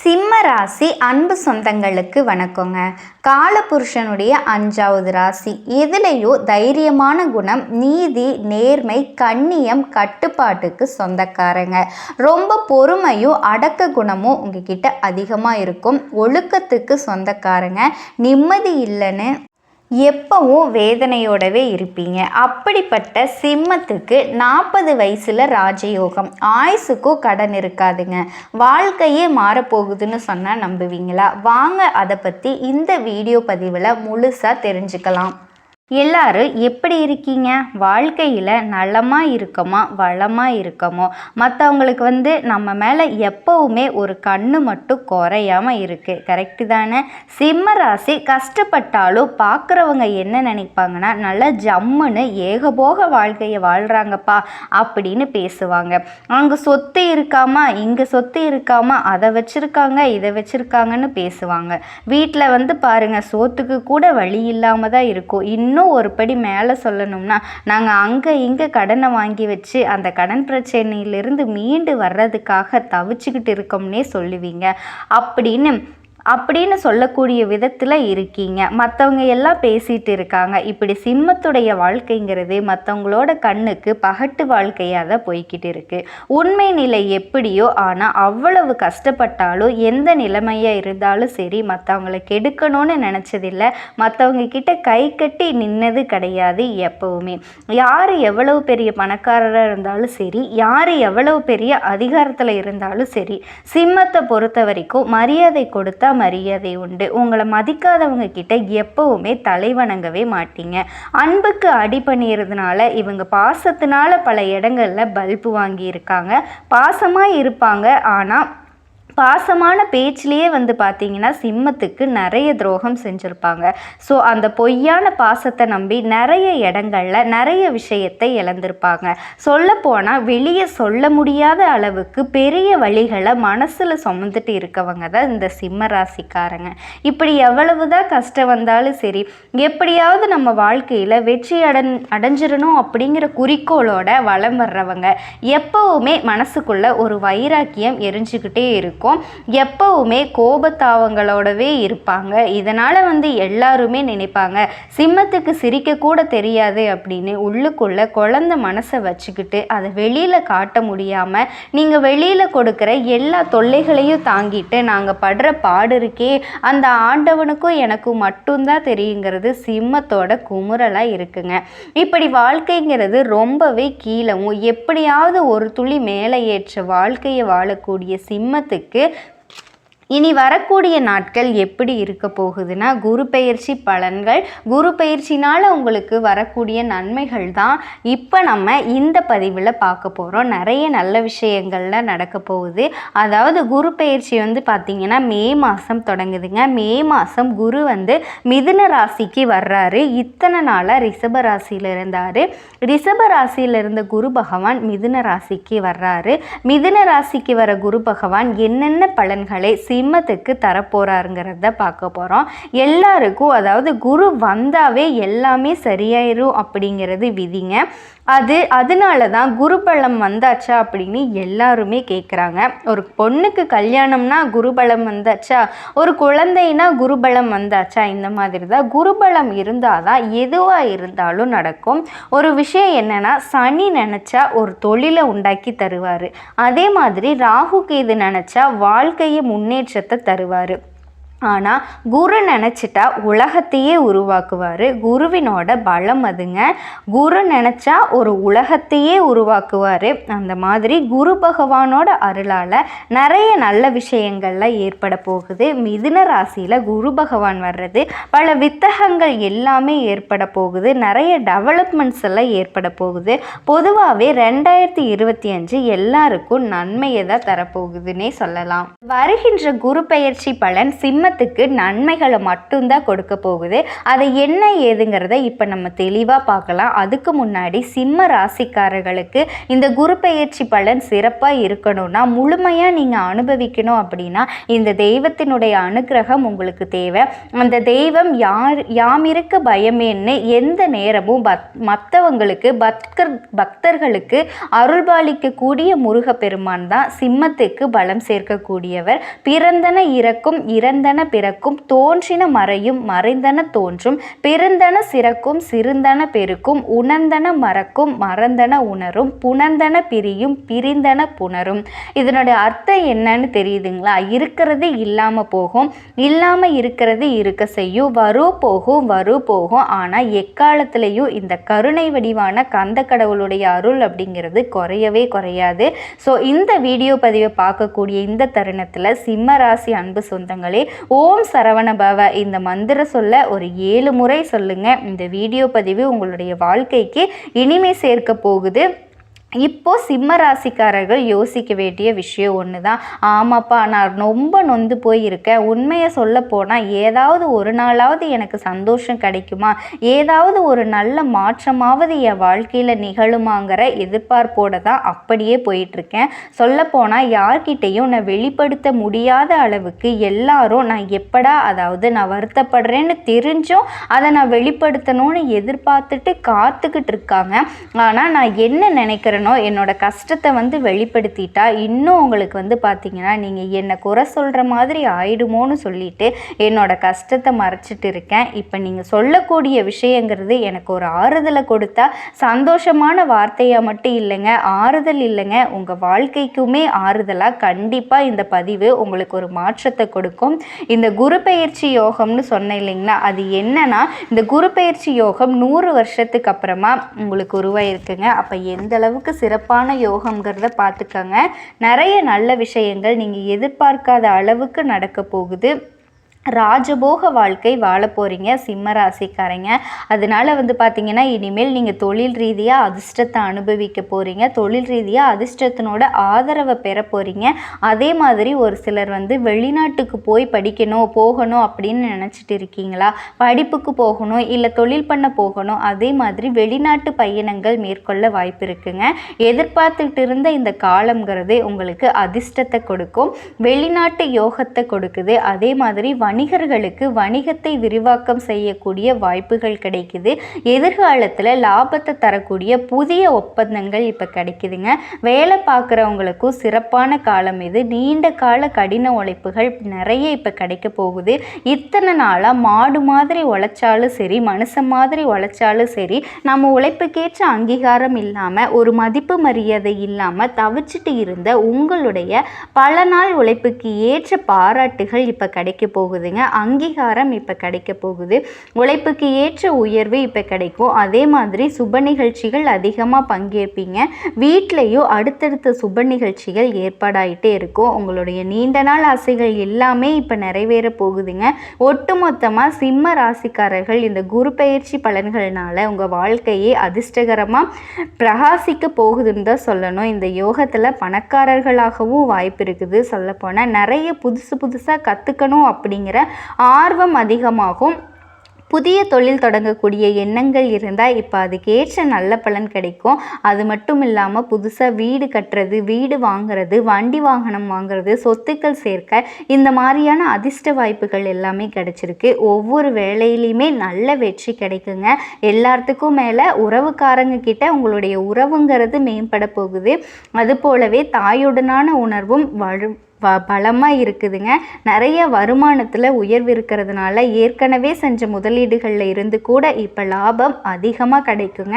சிம்ம ராசி அன்பு சொந்தங்களுக்கு வணக்கங்க. காலபுருஷனுடைய அஞ்சாவது ராசி. எதுலேயோ தைரியமான குணம் நீதி நேர்மை கண்ணியம் கட்டுப்பாட்டுக்கு சொந்தக்காரங்க. ரொம்ப பொறுமையும் அடக்க குணமும் உங்ககிட்ட அதிகமாக இருக்கும். ஒழுக்கத்துக்கு சொந்தக்காரங்க. நிம்மதி இல்லைன்னு எப்பவும் வேதனையோடவே இருப்பீங்க. அப்படிப்பட்ட சிம்மத்துக்கு நாற்பது வயசில் ராஜயோகம். ஆயுசுக்கும் கடன் இருக்காதுங்க. வாழ்க்கையே மாறப்போகுதுன்னு சொன்னால் நம்புவீங்களா? வாங்க அதை பற்றி இந்த வீடியோ பதிவில் முழுசாக தெரிஞ்சுக்கலாம். எல்லாரும் எப்படி இருக்கீங்க? வாழ்க்கையில் நலமாக இருக்கமா? வளமாக இருக்கமோ? மற்றவங்களுக்கு வந்து நம்ம மேலே எப்போவுமே ஒரு கண்ணு மட்டும் குறையாமல் இருக்குது கரெக்டு தானே? சிம்ம ராசி கஷ்டப்பட்டாலும் பார்க்குறவங்க என்ன நினைப்பாங்கன்னா நல்லா ஜம்முன்னு ஏகபோக வாழ்க்கையை வாழ்கிறாங்கப்பா அப்படின்னு பேசுவாங்க. அங்கே சொத்து இருக்காமா? இங்கே சொத்து இருக்காமா? அதை வச்சுருக்காங்க இதை வச்சுருக்காங்கன்னு பேசுவாங்க. வீட்டில் வந்து பாருங்கள் சோத்துக்கு கூட வழி இல்லாமல் தான் இருக்கும். இன்னும் இன்னும் ஒரு படி மேலே சொல்லணும்னா நாங்கள் அங்கே இங்கே கடனை வாங்கி வச்சு அந்த கடன் பிரச்சனையிலிருந்து மீண்டு வர்றதுக்காக தவிச்சுக்கிட்டு இருக்கோம்னே சொல்லுவீங்க. அப்படின்னு அப்படின்னு சொல்லக்கூடிய விதத்தில் இருக்கீங்க. மற்றவங்க எல்லாம் பேசிகிட்டு இருக்காங்க. இப்படி சிம்மத்துடைய வாழ்க்கைங்கிறது மற்றவங்களோட கண்ணுக்கு பகட்டு வாழ்க்கையாக தான் போய்கிட்டு இருக்குது உண்மை நிலை எப்படியோ ஆனால் அவ்வளவு கஷ்டப்பட்டாலும் எந்த நிலைமையாக இருந்தாலும் சரி மற்றவங்களை கெடுக்கணும்னு நினச்சதில்லை. மற்றவங்க கிட்ட கை கட்டி நின்னது கிடையாது எப்போவுமே. யார் எவ்வளவு பெரிய பணக்காரராக இருந்தாலும் சரி யார் எவ்வளவு பெரிய அதிகாரத்தில் இருந்தாலும் சரி சிம்மத்தை பொறுத்த வரைக்கும் மரியாதை கொடுத்தா மரியாதை உண்டு. உங்களை மதிக்காதவங்க கிட்ட எப்பவுமே தலை வணங்கவே மாட்டீங்க. அன்புக்கு அடி பண்ணிடுறதுனால இவங்க பாசத்தினால பல இடங்களில் பல்பு வாங்கியிருக்காங்க. பாசமாக இருப்பாங்க. ஆனால் பாசமான பேச்சிலேயே வந்து பார்த்தீங்கன்னா சிம்மத்துக்கு நிறைய துரோகம் செஞ்சுருப்பாங்க. ஸோ அந்த பொய்யான பாசத்தை நம்பி நிறைய இடங்களில் நிறைய விஷயத்தை இழந்திருப்பாங்க. சொல்லப்போனால் வெளியே சொல்ல முடியாத அளவுக்கு பெரிய வழிகளை மனசில் சுமந்துட்டு இருக்கவங்க தான் இந்த சிம்ம ராசிக்காரங்க. இப்படி எவ்வளவு தான் கஷ்டம் வந்தாலும் சரி எப்படியாவது நம்ம வாழ்க்கையில் வெற்றி அடன் அடைஞ்சிடணும் அப்படிங்கிற குறிக்கோளோட வளம் வர்றவங்க எப்போவுமே மனசுக்குள்ளே ஒரு வைராக்கியம் எரிஞ்சுக்கிட்டே இருக்கும். இருக்கும். எப்பவுமே கோபத்தாவங்களோடவே இருப்பாங்க. இதனால் வந்து எல்லாருமே நினைப்பாங்க. சிம்மத்துக்கு சிரிக்கக்கூட தெரியாது அப்படின்னு உள்ளுக்குள்ள குழந்த மனசை வச்சுக்கிட்டு அதை வெளியில் காட்ட முடியாமல் நீங்கள் வெளியில் கொடுக்குற எல்லா தொல்லைகளையும் தாங்கிட்டு நாங்கள் படுற பாடு இருக்கே அந்த ஆண்டவனுக்கும் எனக்கும் மட்டும்தான் தெரியுங்கிறது சிம்மத்தோட குமுறலாக இருக்குங்க. இப்படி வாழ்க்கைங்கிறது ரொம்பவே கீழவும் எப்படியாவது ஒரு துளி மேலே ஏற்ற வாழ்க்கையை வாழக்கூடிய சிம்மத்துக்கு இருக்குது இனி வரக்கூடிய நாட்கள் எப்படி இருக்க போகுதுன்னா குரு பயிற்சி பலன்கள் குரு பயிற்சினால் உங்களுக்கு வரக்கூடிய நன்மைகள் தான் இப்போ நம்ம இந்த பதிவில் பார்க்க போகிறோம் நிறைய நல்ல விஷயங்கள்ல நடக்க போகுது. அதாவது குரு பயிற்சி வந்து பார்த்திங்கன்னா மே மாதம் தொடங்குதுங்க. மே மாதம் குரு வந்து மிதுன ராசிக்கு வர்றாரு. இத்தனை நாளாக ரிஷப ராசியில் இருந்தார். ரிஷப ராசியில் இருந்த குரு பகவான் மிதுன ராசிக்கு வர்றாரு. மிதுன ராசிக்கு வர குரு பகவான் என்னென்ன பலன்களை சிம்மத்துக்கு தரப்போகிறாருங்கிறத பார்க்க போகிறோம் எல்லாருக்கும் அதாவது குரு வந்தாவே எல்லாமே சரியாயிரும் அப்படிங்கிறது விதிங்க. அது அதனால தான் குருபலம் வந்தாச்சா அப்படின்னு எல்லாருமே கேட்குறாங்க ஒரு பொண்ணுக்கு கல்யாணம்னா குருபலம் வந்தாச்சா? ஒரு குழந்தைனா குருபலம் வந்தாச்சா? இந்த மாதிரி தான் குருபலம் இருந்தால் தான் எதுவாக இருந்தாலும் நடக்கும். ஒரு விஷயம் என்னென்னா சனி நினச்சா ஒரு தொழிலை உண்டாக்கி தருவார். அதே மாதிரி ராகு கேது நினச்சா வாழ்க்கையை முன்னேற்றத்தை தருவார். ஆனால் குரு நினச்சிட்டா உலகத்தையே உருவாக்குவார். குருவினோட பலம் அதுங்க. குரு நினச்சா ஒரு உலகத்தையே உருவாக்குவார். அந்த மாதிரி குரு பகவானோட அருளால் நிறைய நல்ல விஷயங்கள்லாம் ஏற்பட போகுது. மிதுன ராசியில் குரு பகவான் வர்றது பல வித்தகங்கள் எல்லாமே ஏற்பட போகுது. நிறைய டெவலப்மெண்ட்ஸ் எல்லாம் ஏற்பட போகுது. பொதுவாகவே ரெண்டாயிரத்தி இருபத்தி அஞ்சு எல்லாருக்கும் நன்மையை தான் தரப்போகுதுன்னே சொல்லலாம். வருகின்ற குரு பயிற்சி பலன் சிம்ம குடும்பத்துக்கு நன்மைகளை மட்டும்தான் கொடுக்க போகுது. அதை என்ன ஏதுங்கிறத இப்போ நம்ம தெளிவாக பார்க்கலாம். அதுக்கு முன்னாடி சிம்ம ராசிக்காரர்களுக்கு இந்த குரு பெயர்ச்சி பலன் சிறப்பாக இருக்கணும்னா முழுமையாக நீங்கள் அனுபவிக்கணும் அப்படின்னா இந்த தெய்வத்தினுடைய அனுகிரகம் உங்களுக்கு தேவை. அந்த தெய்வம் யார் யாம் இருக்க பயமேன்னு எந்த நேரமும் பத் மற்றவங்களுக்கு பக்தர் பக்தர்களுக்கு அருள்பாலிக்கக்கூடிய முருகப்பெருமான் தான் சிம்மத்துக்கு பலம் சேர்க்கக்கூடியவர். பிறந்தன இறக்கும் இறந்தன பிறக்கும் தோன்றின மறையும் மறைந்தன தோன்றும் பிறந்தன சிறக்கும் சிறுந்தன பெருக்கும் உணர்ந்தன மறக்கும் மறந்தன உணரும் புணர்ந்தன பிரியும் பிரிந்தன புணரும். இதனுடைய அர்த்தம் என்னன்னு தெரியுதுங்களா? இருக்கிறது இல்லாமல் போகும் இல்லாமல் இருக்கிறது இருக்க செய்யும் வரு போகும் வரு போகும். ஆனால் எக்காலத்திலையும் இந்த கருணை வடிவான கந்த கடவுளுடைய அருள் அப்படிங்கிறது குறையவே குறையாது. ஸோ இந்த வீடியோ பதிவை பார்க்கக்கூடிய இந்த தருணத்தில் சிம்ம ராசி அன்பு சொந்தங்களே ஓம் சரவண பவ. இந்த மந்திர சொல்ல ஒரு ஏழு முறை சொல்லுங்க. இந்த வீடியோ பதிவு உங்களுடைய வாழ்க்கைக்கு இனிமை சேர்க்க போகுது. இப்போ சிம்ம ராசிக்காரர்கள் யோசிக்க வேண்டிய விஷயம் ஒன்று தான் ஆமாப்பா நான் ரொம்ப நொந்து போயிருக்கேன் உண்மையை சொல்ல போனால் ஏதாவது ஒரு நாளாவது எனக்கு சந்தோஷம் கிடைக்குமா? ஏதாவது ஒரு நல்ல மாற்றமாவது என் வாழ்க்கையில் நிகழுமாங்கிற எதிர்பார்ப்போடு தான் அப்படியே போயிட்டுருக்கேன். சொல்லப்போனால் யார்கிட்டையும் நான் வெளிப்படுத்த முடியாத அளவுக்கு எல்லாரும் நான் எப்படா அதாவது நான் வருத்தப்படுறேன்னு தெரிஞ்சும் அதை நான் வெளிப்படுத்தணும்னு எதிர்பார்த்துட்டு காத்துக்கிட்டு இருக்காங்க. ஆனால் நான் என்ன நினைக்கிறேன் காரணம் என்னோட கஷ்டத்தை வந்து வெளிப்படுத்திட்டா இன்னும் உங்களுக்கு வந்து பார்த்தீங்கன்னா நீங்கள் என்னை குறை சொல்கிற மாதிரி ஆயிடுமோன்னு சொல்லிட்டு என்னோட கஷ்டத்தை மறைச்சிட்டு இருக்கேன். இப்போ நீங்கள் சொல்லக்கூடிய விஷயங்கிறது எனக்கு ஒரு ஆறுதலை கொடுத்தா சந்தோஷமான வார்த்தையாக மட்டும் இல்லைங்க ஆறுதல் இல்லைங்க. உங்கள் வாழ்க்கைக்குமே ஆறுதலாக கண்டிப்பாக இந்த பதிவு உங்களுக்கு ஒரு மாற்றத்தை கொடுக்கும். இந்த குரு பயிற்சி யோகம்னு சொன்னேன் இல்லைங்களா அது என்னன்னா இந்த குரு பயிற்சி யோகம் நூறு வருஷத்துக்கு அப்புறமா உங்களுக்கு உருவாயிருக்குங்க. அப்போ எந்த அளவுக்கு சிறப்பான யோகங்கிறத பார்த்துக்கங்க. நிறைய நல்ல விஷயங்கள் நீங்கள் எதிர்பார்க்காத அளவுக்கு நடக்க போகுது. ராஜபோக வாழ்க்கை வாழ போகிறீங்க சிம்ம ராசிக்காரங்க. அதனால் வந்து பார்த்திங்கன்னா இனிமேல் நீங்கள் தொழில் ரீதியாக அதிர்ஷ்டத்தை அனுபவிக்க போகிறீங்க தொழில் ரீதியாக அதிர்ஷ்டத்தினோட ஆதரவை பெற போகிறீங்க அதே மாதிரி ஒரு சிலர் வந்து வெளிநாட்டுக்கு போய் படிக்கணும் போகணும் அப்படின்னு நினச்சிட்டு இருக்கீங்களா? படிப்புக்கு போகணும் இல்லை தொழில் பண்ண போகணும் அதே மாதிரி வெளிநாட்டு பயணங்கள் மேற்கொள்ள வாய்ப்பு இருக்குங்க. எதிர்பார்த்துட்டு இருந்த இந்த காலங்கிறதே உங்களுக்கு அதிர்ஷ்டத்தை கொடுக்கும். வெளிநாட்டு யோகத்தை கொடுக்குது. அதே மாதிரி வணிகர்களுக்கு வணிகத்தை விரிவாக்கம் செய்யக்கூடிய வாய்ப்புகள் கிடைக்குது. எதிர்காலத்தில் லாபத்தை தரக்கூடிய புதிய ஒப்பந்தங்கள் இப்போ கிடைக்குதுங்க. வேலை பார்க்குறவங்களுக்கும் சிறப்பான காலம் இது. நீண்ட கால கடின உழைப்புகள் நிறைய இப்போ கிடைக்க போகுது. இத்தனை நாளாக மாடு மாதிரி உழைச்சாலும் சரி மனுஷன் மாதிரி உழைச்சாலும் சரி நம்ம உழைப்புக்கேற்ற அங்கீகாரம் இல்லாமல் ஒரு மதிப்பு மரியாதை இல்லாமல் தவிச்சிட்டு இருந்த உங்களுடைய பல நாள் உழைப்புக்கு ஏற்ற பாராட்டுகள் இப்போ கிடைக்க போகுது. போகுதுங்க அங்கீகாரம் இப்போ கிடைக்க போகுது. உழைப்புக்கு ஏற்ற உயர்வு இப்போ கிடைக்கும். அதே மாதிரி சுப நிகழ்ச்சிகள் அதிகமாக பங்கேற்பீங்க. வீட்லேயும் அடுத்தடுத்த சுப நிகழ்ச்சிகள் ஏற்பாடாயிட்டே இருக்கும். உங்களுடைய நீண்ட நாள் ஆசைகள் எல்லாமே இப்போ நிறைவேற போகுதுங்க. ஒட்டுமொத்தமாக சிம்ம ராசிக்காரர்கள் இந்த குரு பயிற்சி பலன்கள்னால உங்கள் வாழ்க்கையே அதிர்ஷ்டகரமாக பிரகாசிக்க போகுதுன்னு தான் சொல்லணும். இந்த யோகத்தில் பணக்காரர்களாகவும் வாய்ப்பு இருக்குது. சொல்லப்போனால் நிறைய புதுசு புதுசாக கற்றுக்கணும் அப்படிங்கிற அப்படிங்கிற ஆர்வம் அதிகமாகும். புதிய தொழில் தொடங்கக்கூடிய எண்ணங்கள் இருந்தால் இப்போ அதுக்கேற்ற நல்ல பலன் கிடைக்கும். அது மட்டும் இல்லாமல் புதுசாக வீடு கட்டுறது வீடு வாங்குறது வண்டி வாகனம் வாங்குறது சொத்துக்கள் சேர்க்க இந்த மாதிரியான அதிர்ஷ்ட வாய்ப்புகள் எல்லாமே கிடைச்சிருக்கு. ஒவ்வொரு வேலையிலையுமே நல்ல வெற்றி கிடைக்குங்க. எல்லாத்துக்கும் மேலே உறவுக்காரங்க கிட்ட உங்களுடைய உறவுங்கிறது மேம்பட போகுது. அது போலவே தாயுடனான உணர்வும் வலு ப பலமாக இருக்குதுங்க. நிறைய வருமானத்தில் உயர்வு இருக்கிறதுனால ஏற்கனவே செஞ்ச முதலீடுகளில் இருந்து கூட இப்போ லாபம் அதிகமாக கிடைக்குங்க.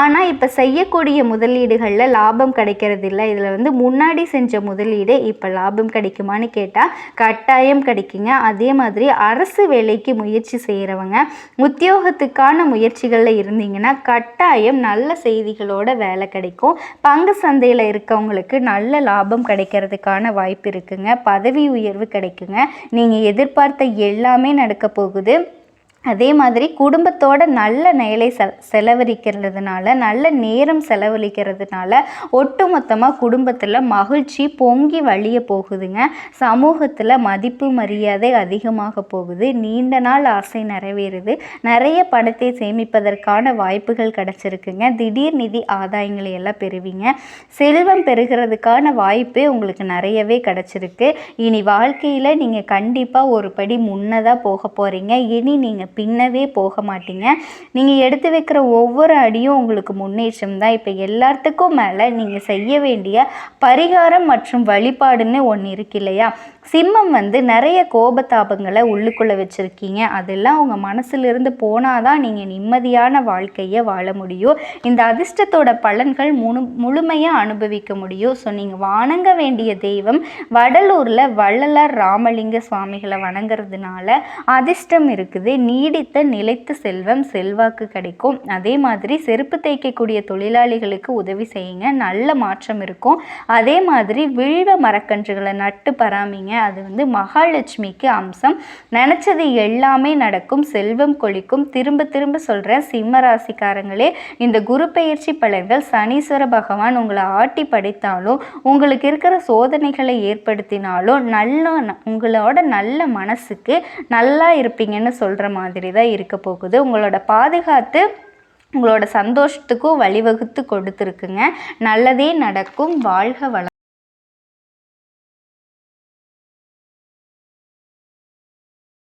ஆனால் இப்போ செய்யக்கூடிய முதலீடுகளில் லாபம் கிடைக்கிறது இல்லை இதில் வந்து முன்னாடி செஞ்ச முதலீடு இப்போ லாபம் கிடைக்குமான்னு கேட்டால் கட்டாயம் கிடைக்குங்க. அதே மாதிரி அரசு வேலைக்கு முயற்சி செய்கிறவங்க உத்தியோகத்துக்கான முயற்சிகளில் இருந்தீங்கன்னா கட்டாயம் நல்ல செய்திகளோட வேலை கிடைக்கும். பங்கு சந்தையில் இருக்கவங்களுக்கு நல்ல லாபம் கிடைக்கிறதுக்கான வாய்ப்பு இருக்குது இருக்குங்க. பதவி உயர்வு கிடைக்குங்க. நீங்கள் எதிர்பார்த்த எல்லாமே நடக்க போகுது. அதே மாதிரி குடும்பத்தோட நல்ல நேலை செ செலவழிக்கிறதுனால நல்ல நேரம் செலவழிக்கிறதுனால ஒட்டுமொத்தமாக குடும்பத்தில் மகிழ்ச்சி பொங்கி வழிய போகுதுங்க. சமூகத்தில் மதிப்பு மரியாதை அதிகமாக போகுது. நீண்ட நாள் ஆசை நிறைவேறுது. நிறைய பணத்தை சேமிப்பதற்கான வாய்ப்புகள் கிடச்சிருக்குங்க. திடீர் நிதி ஆதாயங்களை எல்லாம் பெறுவீங்க. செல்வம் பெறுகிறதுக்கான வாய்ப்பு உங்களுக்கு நிறையவே கிடச்சிருக்கு. இனி வாழ்க்கையில் நீங்கள் கண்டிப்பாக ஒரு படி முன்னதாக போக போகிறீங்க இனி நீங்கள் பின்னவே போக மாட்டீங்க. நீங்கள் எடுத்து வைக்கிற ஒவ்வொரு அடியும் உங்களுக்கு முன்னேற்றம் தான். இப்போ எல்லாத்துக்கும் மேலே நீங்கள் செய்ய வேண்டிய பரிகாரம் மற்றும் வழிபாடுன்னு ஒன்று இருக்கு இல்லையா? சிம்மம் வந்து நிறைய கோபத்தாபங்களை உள்ளுக்குள்ளே வச்சுருக்கீங்க. அதெல்லாம் உங்கள் மனசுலேருந்து போனால் தான் நீங்கள் நிம்மதியான வாழ்க்கையை வாழ முடியும். இந்த அதிர்ஷ்டத்தோட பலன்கள் முழு முழுமையாக அனுபவிக்க முடியும். ஸோ நீங்கள் வணங்க வேண்டிய தெய்வம் வடலூரில் வள்ளலார் ராமலிங்க சுவாமிகளை வணங்குறதுனால அதிர்ஷ்டம் இருக்குது. நீ நீடித்த நிலைத்த செல்வம் செல்வாக்கு கிடைக்கும். அதே மாதிரி செருப்பு தைக்கக்கூடிய தொழிலாளிகளுக்கு உதவி செய்யுங்க. நல்ல மாற்றம் இருக்கும். அதே மாதிரி வில்வ மரக்கன்றுகளை நட்டு பராமிங்க அது வந்து மகாலட்சுமிக்கு அம்சம். நினச்சது எல்லாமே நடக்கும். செல்வம் கொளிக்கும். திரும்ப திரும்ப சொல்கிறேன் சிம்ம ராசிக்காரங்களே இந்த குரு பெயர்ச்சி பலன்கள் சனீஸ்வர பகவான் உங்களை ஆட்டி படைத்தாலும் உங்களுக்கு இருக்கிற சோதனைகளை ஏற்படுத்தினாலும் நல்ல உங்களோட நல்ல மனசுக்கு நல்லா இருப்பீங்கன்னு சொல்கிற மாதிரி மாதிரி தான் இருக்க போகுது. உங்களோட பாதுகாத்து உங்களோட சந்தோஷத்துக்கும் வழிவகுத்து கொடுத்துருக்குங்க. நல்லதே நடக்கும். வாழ்க வளம்